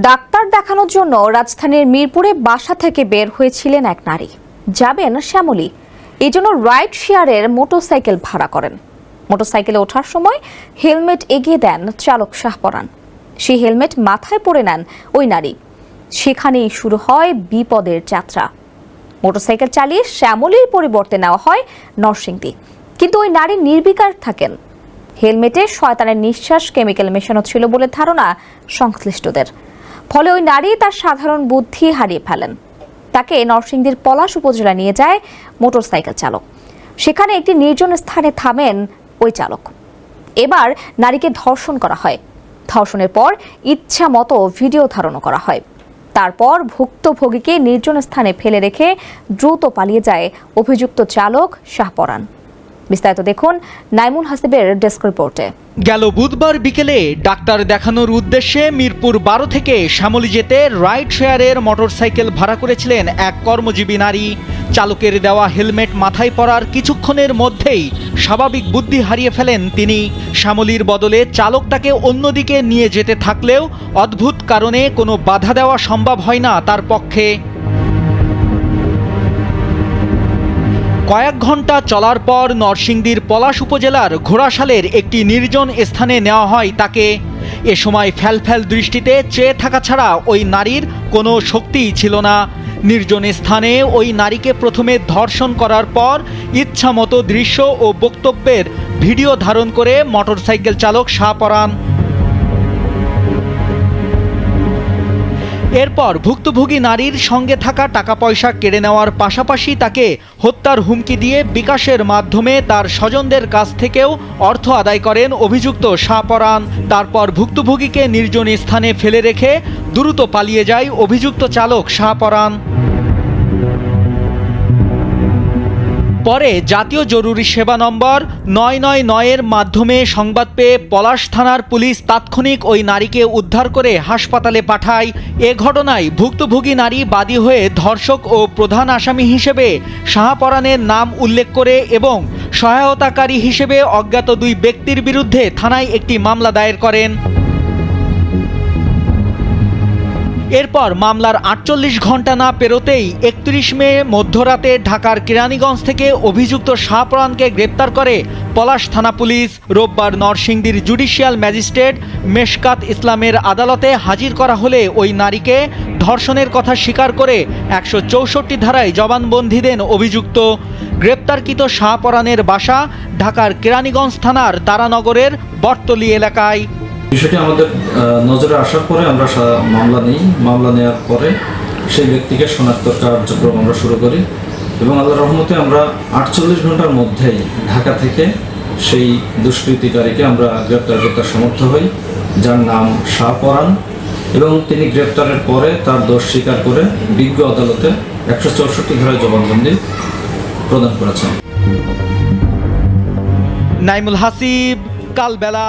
Doctor দেখানোর জন্য রাজধানীর মিরপুরে বাসা থেকে বের হয়েছিলেন এক নারী। যাবেন শ্যামলী। এই জন্য রাইড শেয়ারের মোটরসাইকেল ভাড়া করেন। মোটরসাইকেলে ওঠার সময় হেলমেট এগিয়ে দেন চালক শাহপরান। সেই হেলমেট মাথায় পরে নেন ওই নারী। সেখানেই শুরু হয় বিপদের যাত্রা। মোটরসাইকেল চালিয়ে শ্যামলীর পরিবর্তে নেওয়া হয় নরসিংদী। কিন্তু ওই নারী নির্বিকার থাকেন। হেলমেটে শয়তানের নিঃশ্বাস কেমিক্যাল মেশানো ছিল বলে ধারণা সংশ্লিষ্টদের। ফলে ওই নারী তার সাধারণ বুদ্ধি হারিয়ে ফেলেন। তাকে নরসিংদীর পলাশ উপজেলা নিয়ে যায় মোটরসাইকেল চালক। সেখানে একটি নির্জন স্থানে থামেন ওই চালক। এবার নারীকে ধর্ষণ করা হয়। ধর্ষণের পর ইচ্ছা মতো ভিডিও ধারণ করা হয়। তারপর ভুক্তভোগীকে নির্জন স্থানে ফেলে রেখে দ্রুত পালিয়ে যায় অভিযুক্ত চালক শাহপরান। বিস্তারিত দেখুন নাইমুল হাসিবের ডেস্ক রিপোর্টে। গেল বুধবার বিকেলে ডাক্তার দেখানোর উদ্দেশ্যে মিরপুর বারো থেকে শ্যামলী যেতে রাইড শেয়ারের মোটরসাইকেল ভাড়া করেছিলেন এক কর্মজীবী নারী। চালকের দেওয়া হেলমেট মাথায় পরার কিছুক্ষণের মধ্যেই স্বাভাবিক বুদ্ধি হারিয়ে ফেলেন তিনি। শ্যামলীর বদলে চালক তাকে অন্যদিকে নিয়ে যেতে থাকলেও অদ্ভুত কারণে কোনো বাধা দেওয়া সম্ভব হয় না তার পক্ষে। কয়েক ঘণ্টা চলার পর নরসিংদীর পলাশ উপজেলার ঘোড়াশালের একটি নির্জন স্থানে নেওয়া হয় তাকে। এ সময় ফ্যালফ্যাল দৃষ্টিতে চেয়ে থাকা ছাড়া ওই নারীর কোনো শক্তিই ছিল না। নির্জন স্থানে ওই নারীকে প্রথমে ধর্ষণ করার পর ইচ্ছামতো দৃশ্য ও বক্তব্যের ভিডিও ধারণ করে মোটরসাইকেল চালক শাহপরান এরপর ভুক্তভোগী নারীর সঙ্গে থাকা টাকা পয়সা কেড়ে নেওয়ার পাশাপাশি তাকে হত্যার হুমকি দিয়ে বিকাশের মাধ্যমে তার স্বজনদের কাছ থেকেও অর্থ আদায় করেন অভিযুক্ত শাহপরান তারপর ভুক্তভোগীকে নির্জন স্থানে ফেলে রেখে দ্রুত পালিয়ে যায় অভিযুক্ত চালক শাহপরান পরে জাতীয় জরুরি সেবা নম্বর নয় নয় নয়ের মাধ্যমে সংবাদ পেয়ে পলাশ থানার পুলিশ তাৎক্ষণিক ওই নারীকে উদ্ধার করে হাসপাতালে পাঠায়। এ ঘটনায় ভুক্তভোগী নারী বাদী হয়ে ধর্ষক ও প্রধান আসামি হিসেবে শাহপরানের নাম উল্লেখ করে এবং সহায়তাকারী হিসেবে অজ্ঞাত দুই ব্যক্তির বিরুদ্ধে থানায় একটি মামলা দায়ের করেন। এরপর মামলার আটচল্লিশ ঘণ্টা না পেরোতেই একত্রিশ মে মধ্যরাতে ঢাকার কেরানীগঞ্জ থেকে অভিযুক্ত শাহপরানকে গ্রেপ্তার করে পলাশ থানা পুলিশ। রোববার নরসিংদীর জুডিশিয়াল ম্যাজিস্ট্রেট মেশকাত ইসলামের আদালতে হাজির করা হলে ওই নারীকে ধর্ষণের কথা স্বীকার করে একশো চৌষট্টি ধারায় জবানবন্দি দেন অভিযুক্ত। গ্রেপ্তারকৃত শাহপরানের বাসা ঢাকার কেরানীগঞ্জ থানার তারানগরের বটতলি এলাকায়। বিষয়টি আমাদের নজরে আসার পরে আমরা মামলা নিই। মামলা নেওয়ার পরে সেই ব্যক্তিকে শনাক্ত কার্যক্রম আমরা শুরু করি এবং আল্লাহ রহমতে আমরা আটচল্লিশ ঘণ্টার মধ্যেই ঢাকা থেকে সেই দুষ্কৃতিকারীকে আমরা গ্রেপ্তার করতে সমর্থ হই, যার নাম শাহপরান এবং তিনি গ্রেপ্তারের পরে তার দোষ স্বীকার করে বিজ্ঞ আদালতে একশো চৌষট্টি ধারায় জবানবন্দি প্রদান করেছেন। নাইমুল হাসিব, কালবেলা।